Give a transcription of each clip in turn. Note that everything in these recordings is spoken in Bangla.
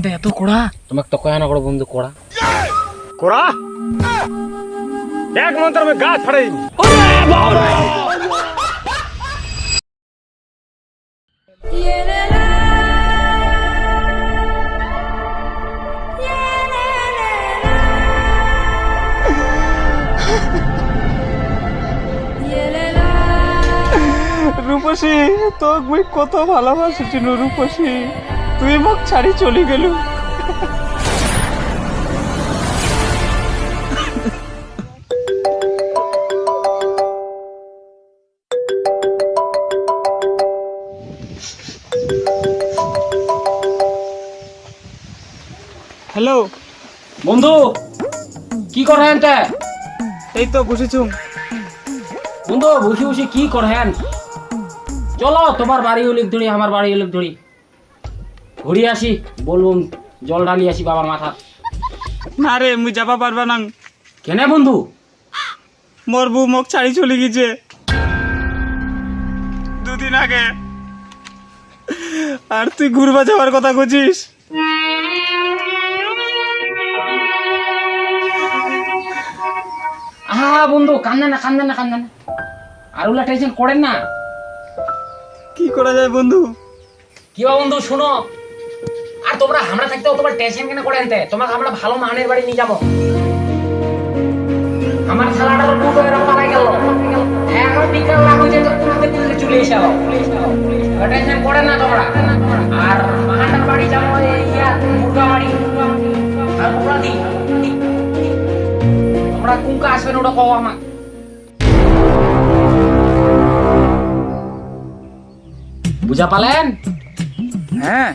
এখানটা এত কড়া তোমাকে তো কয়া না করো বন্ধু কড়া কোরা এক মন্ত্র আমি গাছ ফাড়াই রূপসী তোকে মুই কত ভালোবাসিছিল রূপসী তুই মোক ছাড়ি চলে গেল। হ্যালো। বন্ধু কি করেন তে এই তো বসেছুম। বন্ধু বসে বসে কি করেন চলো তোমার বাড়ি উলিক ধরি আমার বাড়ি উলিক ধরি। ঘুরি আসি বলুন জল ঢালি আসি বাবার মাথা। না রে মুই যাবা পারবা না। কেনে বন্ধু? মোর বউ মোক ছাড়ি চলে গেছে দুদিন আগে। আর তুই ঘুরবা যাওয়ার কথা খুঁজিস আহা বন্ধু কান্দে না কান্দে না কান্দে না। আর ওগুলা টেনশন করেন না। কি করা যায় বন্ধু? কি বা বন্ধু শোনো আর তোমরা আমরা থাকতেও তোমার টেনশন কেন করে আনতে? তোমাকে আমরা ভালো মানের বাড়ি নিয়ে যাব। আমার খেলাটার পুরো এরকম পালাই গেল। এখন বিকাল লাগ হয়ে তো পুরোতে চলে এসে এলো টেনশন করে না তোমরা। আর মাহাটার বাড়ি যাব ইয়া বাড়ি। আর তোমরা কুঙ্কা আসবেন ওটা কও আমার বুঝা পালেন? হ্যাঁ।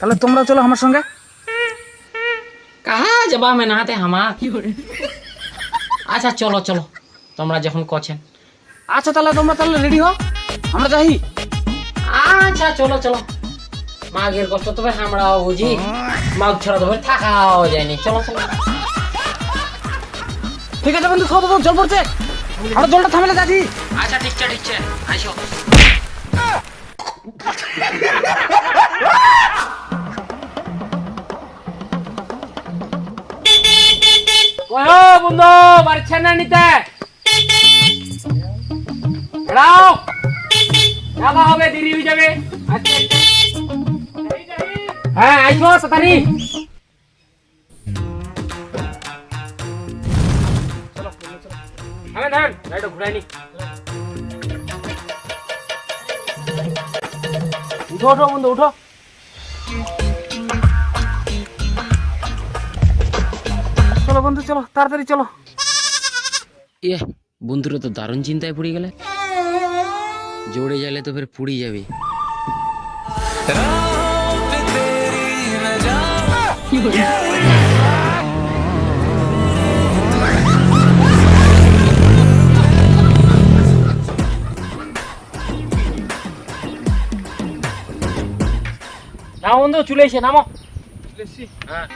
তাহলে তোমরা চলো আমার সঙ্গে। কাহা যাবা মে নাতে হামা? কি আচ্ছা চলো চলো। তোমরা যখন কছেন। আচ্ছা তাহলে তোমরা তাহলে রেডি হও। আমরা যাই। আচ্ছা চলো চলো। মাঘের কষ্ট তবে আমরাও বুঝি। মাঘ ছাড়া তবে থাকাও যায়নি। চলো চলো। ঠিক আছে বন্ধু খাওয়া জল পড়ছে। আর জলটা থামলে যাচ্ছি। আচ্ছা ঠিকছে ঠিকছে। আইসো। বন্ধু পারছে না নিতে রাও যাওয়া হবে দেরি হয়ে যাবে আচ্ছা আচ্ছা। হ্যাঁ আইসো তাড়াতাড়ি আমি ধর গাড়িটা ঘুরাই নি উঠো উঠো বন্ধু উঠো চলো বন্ধু চলো তাড়াতাড়ি চলো। এ বন্ধুরা তো দারুণ চিন্তায় পড়ে গেলে। জোরে গেলে তো ফের পুড়ি যাবে। নামো বন্ধু চলে এসে নামো। হ্যাঁ।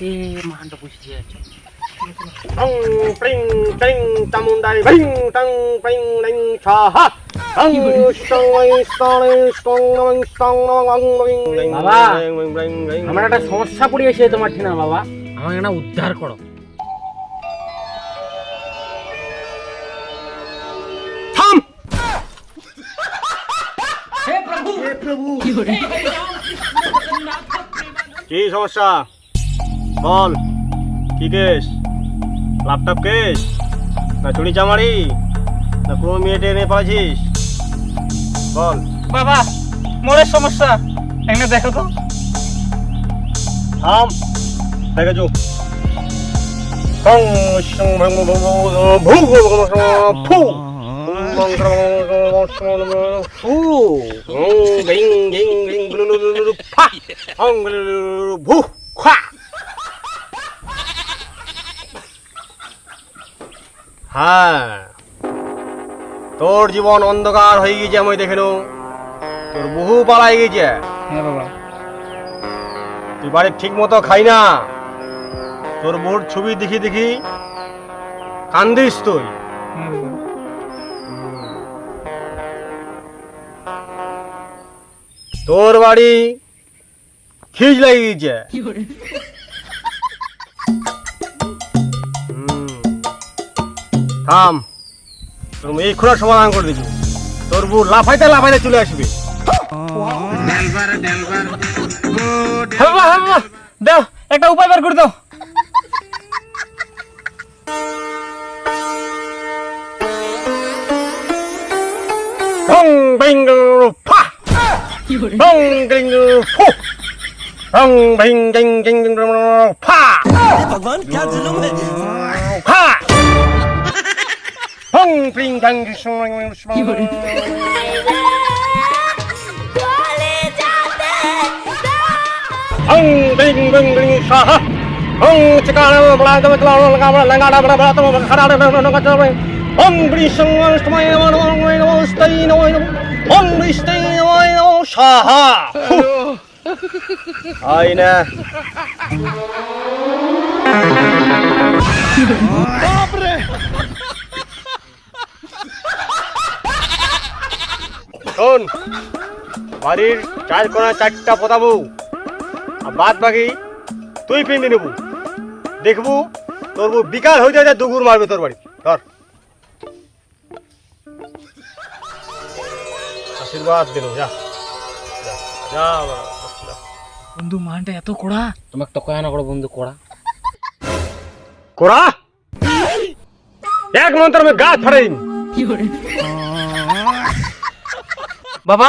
আরে মাহানটা বসে আছে টং প্রিং ট্রিং চামুন্ডাই টং প্রিং ছাহা আমার একটা সমস্যা পড়িয়েছে তোমার ঠিনা বাবা আমাকে উদ্ধার করো কি সমস্যা বল কি কেস ল্যাপটপ কেস না চুরি চামারি না কোনো মেয়ে টেনে পাচ্ছিস বল বাবা মোরের সমস্যা এখানে দেখো তো থাম দেখে সং ভং ভং ভং ভু ভু ভু ফু মং ক্রং ফু গিং গিং গিং গ্লু লু লু লু ফা হং গ্লু লু লু ভু খা হ্যাঁ। তোর জীবন অন্ধকার হয়ে গেছে আমি দেখে নো তোর বহু পালাই গেছে হ্যাঁ বাবা। তুই বাড়ি ঠিক মতো খাই না। তোর বোর্ড ছবি দেখি দেখি কান্দিস তুই। তোর বাড়ি খিজ লাগিয়েছে। থাম। তুমি এই খোলা সমাধান করে দিবি তোর বউ লাফাইতে লাফাইতে চলে আসবে। একটা উপায় বের করে দাও। ভগবান क्या जुलूम है হং প্রিং ডাং হং ডিং ডিং ডিং সাহা হং চিকার বড়া দম চলা লগা বড়া লাগা বড়া বড়া তম খাড়া বড়া লগা চলা হং ব্রি সং সময় আমার ওই নমস্তাই নয় হং ব্রি স্তাই নয় সাহা আইনা শোন বাড়ির চার কোনা চারটা পোতাবো আর বাদ বাকি তুই পিন্ডি নেবু। দেখবু তোর বউ বিকাল হয়ে যায় দুগুর মারবে তোর বাড়ি। ধর। আশীর্বাদ দিল যা। যা। বন্ধু মানটা এত কড়া? তোমাকে তো কয়া না করো বন্ধু কোড়া? কোরা এক মন্ত্র আমি গাছ ফাড়াই বাবা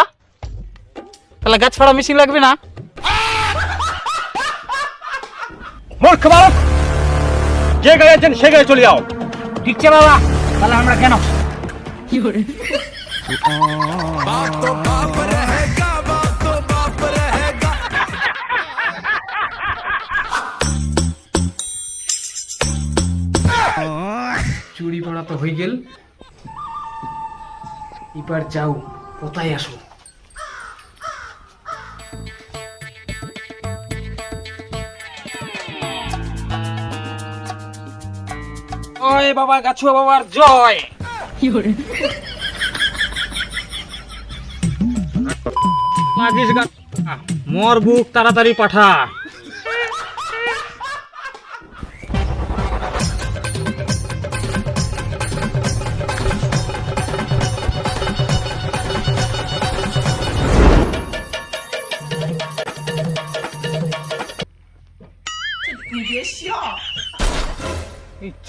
তাহলে গাছ ফাড়া মেশিন লাগবে না? মূর্খ বালক! যে গায়ে সে গায়ে চলে যাও। ঠিক আছে বাবা তাহলে আমরা কেন? কি করে চুরি পড়া তো হয়ে গেল। এবার যাও। কোথায় আসো? জয় বাবা গাছুয়া বাবার জয়। মোর বুক তাড়াতাড়ি পাঠা।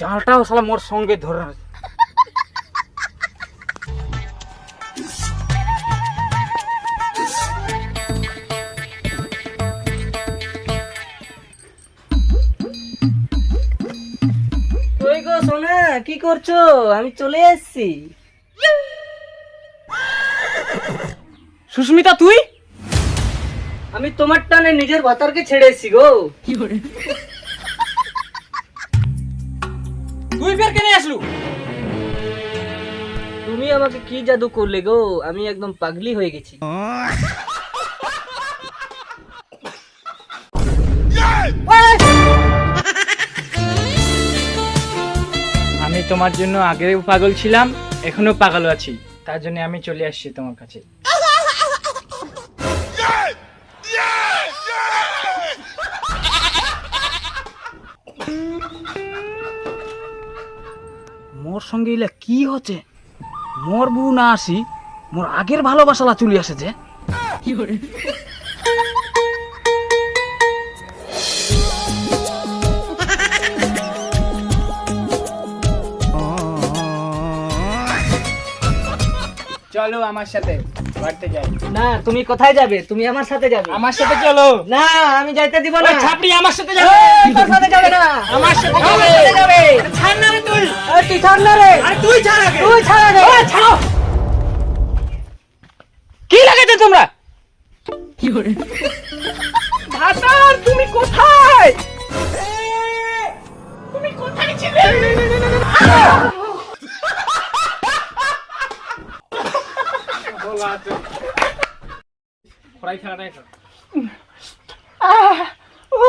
চালটাও শালা মোর সঙ্গে ধরে আছে। সোনা কি করছ? আমি চলে এসেছি। সুস্মিতা তুই? আমি তোমার টানে নিজের ভাতারকে ছেড়ে এসেছি গো। তুই ফের কেন আসলু? তুমি আমাকে কি জাদু করলে গো? আমি একদম পাগলি হয়ে গেছি। আমি তোমার জন্য আগেও পাগল ছিলাম এখনও পাগল আছি। তার জন্য আমি চলে আসছি তোমার কাছে। মোর সঙ্গে ইলা কি হচ্ছে? মোর বউ না আসি মোর আগের ভালোবাসালা চলে আসেছে চলো আমার সাথে বাড়িতে যাই। না তুমি কোথায় যাবে? তুমি আমার সাথে যাবে। আমার সাথে চলো। না আমি যাইতে দিব না। ছাপড়ি আমার সাথে যাবে। তোর সাথে যাবে না। আমার সাথে যাবে। ছাড় না তুই তুই ছাড় তুই ছাড় আগে। ছাড়ো। কি লাগাইছো তোমরা? কি করে? তুমি কোথায়? তুমি কোথায় ছিলে? বলা আছে ফ্রাই খাওয়া ও